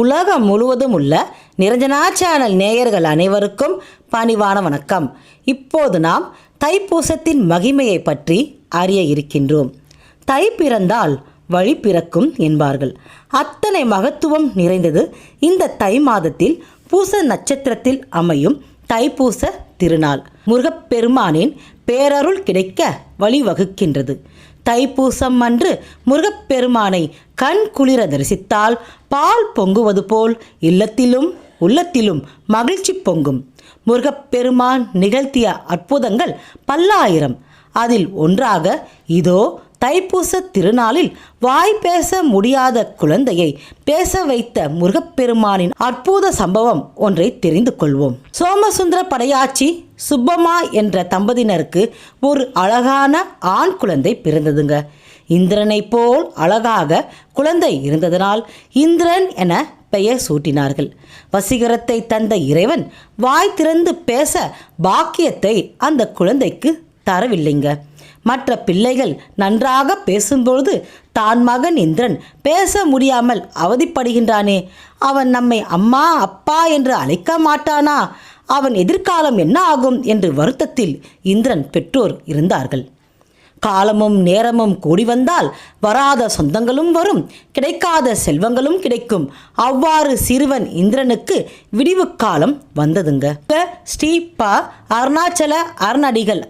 உலகம் முழுவதும் உள்ள நிரஞ்சனா சேனல் நேயர்கள் அனைவருக்கும் பணிவான வணக்கம். இப்போது நாம் தைப்பூசத்தின் மகிமையை பற்றி அறிய இருக்கின்றோம். தை பிறந்தால் வழி பிறக்கும் என்பார்கள். அத்தனை மகத்துவம் நிறைந்தது இந்த தை மாதத்தில் பூச நட்சத்திரத்தில் அமையும் தைப்பூச திருநாள். முருகப்பெருமானின் பேரருள் கிடைக்க வழிவகுக்கின்றது. தைப்பூசம் அன்று முருகப்பெருமானை கண் குளிர தரிசித்தால் பால் பொங்குவது போல் இல்லத்திலும் உள்ளத்திலும் மகிழ்ச்சி பொங்கும். முருகப்பெருமான் நிகழ்த்திய அற்புதங்கள் பல்லாயிரம். அதில் ஒன்றாக இதோ தைப்பூச திருநாளில் வாய் பேச முடியாத குழந்தையை பேச வைத்த முருகப்பெருமானின் அற்புத சம்பவம் ஒன்றை தெரிந்து கொள்வோம். சோமசுந்தர படையாச்சி சுப்பம்மா என்ற தம்பதியினருக்கு ஒரு அழகான ஆண் குழந்தை பிறந்ததுங்க. இந்திரனை போல் அழகாக குழந்தை இருந்ததனால் இந்திரன் என பெயர் சூட்டினார்கள். வசீகரத்தை தந்த இறைவன் வாய் திறந்து பேச பாக்கியத்தை அந்த குழந்தைக்கு தரவில்லைங்க. மற்ற பிள்ளைகள் நன்றாக பேசும்பொழுது தான் மகன் இந்திரன் பேச முடியாமல் அவதிப்படுகின்றானே. அவன் நம்மை அம்மா அப்பா என்று அழைக்க மாட்டானா? அவன் எதிர்காலம் என்ன ஆகும்? என்று வருத்தத்தில் இந்திரன் பெற்றோர் இருந்தார்கள். காலமும் நேரமும் கூடி வந்தால் வராத சொந்தங்களும் வரும் கிடைக்காத செல்வங்களும் கிடைக்கும். அவ்வாறு சிறுவன் இந்திரனுக்கு விடிவு காலம் வந்ததுங்க. ஸ்ரீ ப அருணாச்சல அருணடிகள்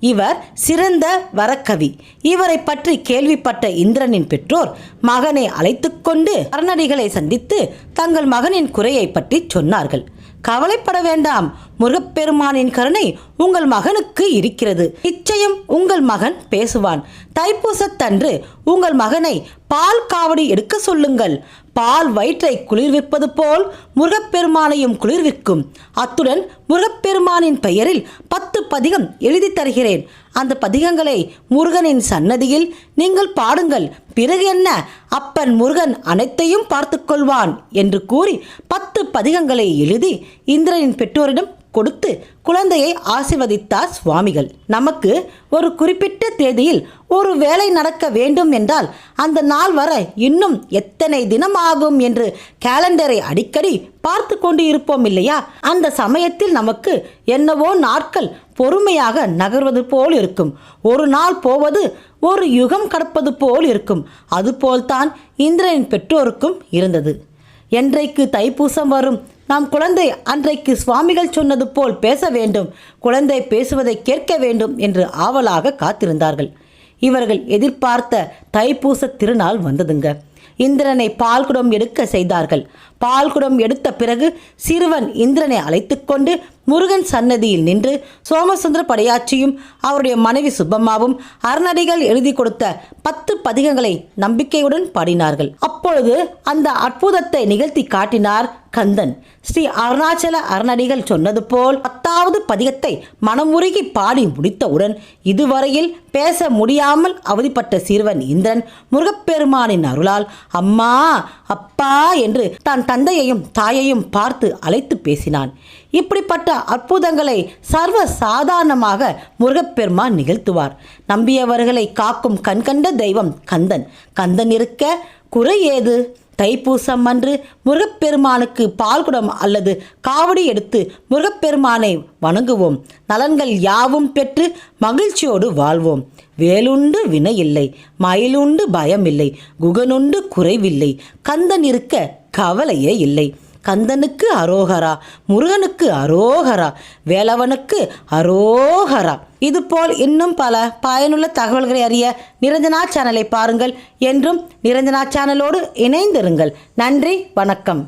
இவர் சிறந்த வரக்கவி. இவரை பற்றி கேள்விப்பட்ட இந்திரனின் பெற்றோர் மகனை அழைத்துக்கொண்டு அருணடிகளை சந்தித்து தங்கள் மகனின் குறையை பற்றி சொன்னார்கள். கவலைப்பட வேண்டாம். முருகப்பெருமானின் கருணை உங்கள் மகனுக்கு இருக்கிறது. நிச்சயம் உங்கள் மகன் பேசுவான். தைப்பூசத்தன்று உங்கள் மகனை பால் காவடி எடுக்க சொல்லுங்கள். பால் வயிற்றை குளிர்விப்பது போல் முருகப்பெருமானையும் குளிர்விக்கும் அத்துடன் முருகப்பெருமானின் பெயரில் பத்து பதிகம் எழுதி தருகிறேன். அந்த பதிகங்களை முருகனின் சன்னதியில் நீங்கள் பாடுங்கள். பிறகு என்ன? அப்பன் முருகன் அனைத்தையும் பார்த்து கொள்வான் என்று கூறி பத்து பதிகங்களை எழுதி இந்திரனின் பெற்றோரிடம் கொடுத்து குழந்தையை ஆசிர்வதித்தார் சுவாமிகள். நமக்கு ஒரு குறிப்பிட்ட தேதியில் ஒரு வேலை நடக்க வேண்டும் என்றால் அந்த நாள் வர இன்னும் எத்தனை தினம் ஆகும் என்று கேலண்டரை அடிக்கடி பார்த்து கொண்டு இருப்போம் இல்லையா? அந்த சமயத்தில் நமக்கு என்னவோ நாட்கள் பொறுமையாக நகர்வது போல் இருக்கும். ஒரு நாள் போவது ஒரு யுகம் கடப்பது போல் இருக்கும். அதுபோல்தான் இந்திரனின் பெற்றோருக்கும் இருந்தது. என்றைக்கு தைப்பூசம் வரும்? நாம் குழந்தை அன்றைக்கு சுவாமிகள் சொன்னது போல் பேச வேண்டும். குழந்தை பேசுவதை கேட்க வேண்டும் என்று ஆவலாக காத்திருந்தார்கள். இவர்கள் எதிர்பார்த்த தைப்பூச திருநாள் வந்ததுங்க. இந்திரனை பால்குடம் எடுக்க செய்தார்கள். பால்குடம் எடுத்த பிறகு சிறுவன் இந்திரனை அழைத்துக்கொண்டு முருகன் சன்னதியில் நின்று சோமசுந்தர படையாச்சியும் அவருடைய மனைவி சுப்பம்மாவும் அறநடிகள் எழுதி கொடுத்த பத்து பதிகங்களை நம்பிக்கையுடன் பாடினார்கள். அப்பொழுது அந்த அற்புதத்தை நிகழ்த்தி காட்டினார் கந்தன். ஸ்ரீ அருணாச்சல அறநடிகள் சொன்னது போல் பத்தாவது பதிகத்தை மனமுருகி பாடி முடித்தவுடன் இதுவரையில் பேச முடியாமல் அவதிப்பட்ட சிறுவன் இந்திரன் முருகப்பெருமானின் அருளால் அம்மா அப்பா என்று தான் தந்தையையும் தாயையும் பார்த்து அழைத்து பேசினான். இப்படிப்பட்ட அற்புதங்களை சர்வ சாதாரணமாக முருகப்பெருமான் நிகழ்த்துவார். நம்பியவர்களை காக்கும் கண்கண்ட தெய்வம் கந்தன். கந்தன் இருக்க குறை ஏது? தைப்பூசம் அன்று முருகப்பெருமானுக்கு பால்குடம் அல்லது காவடி எடுத்து முருகப்பெருமானை வணங்குவோம். நலன்கள் யாவும் பெற்று மகிழ்ச்சியோடு வாழ்வோம். வேலுண்டு வினை இல்லை மயிலுண்டு பயமில்லை குகனுண்டு குறைவில்லை. கந்தன் இருக்க கவலையே இல்லை. கந்தனுக்கு அரோகரா முருகனுக்கு அரோகரா வேலவனுக்கு அரோகரா. இதுபோல் இன்னும் பல பயனுள்ள தகவல்களை அறிய நிரஞ்சனா சேனலை பாருங்கள். என்றும் நிரஞ்சனா சேனலோடு இணைந்திருங்கள். நன்றி வணக்கம்.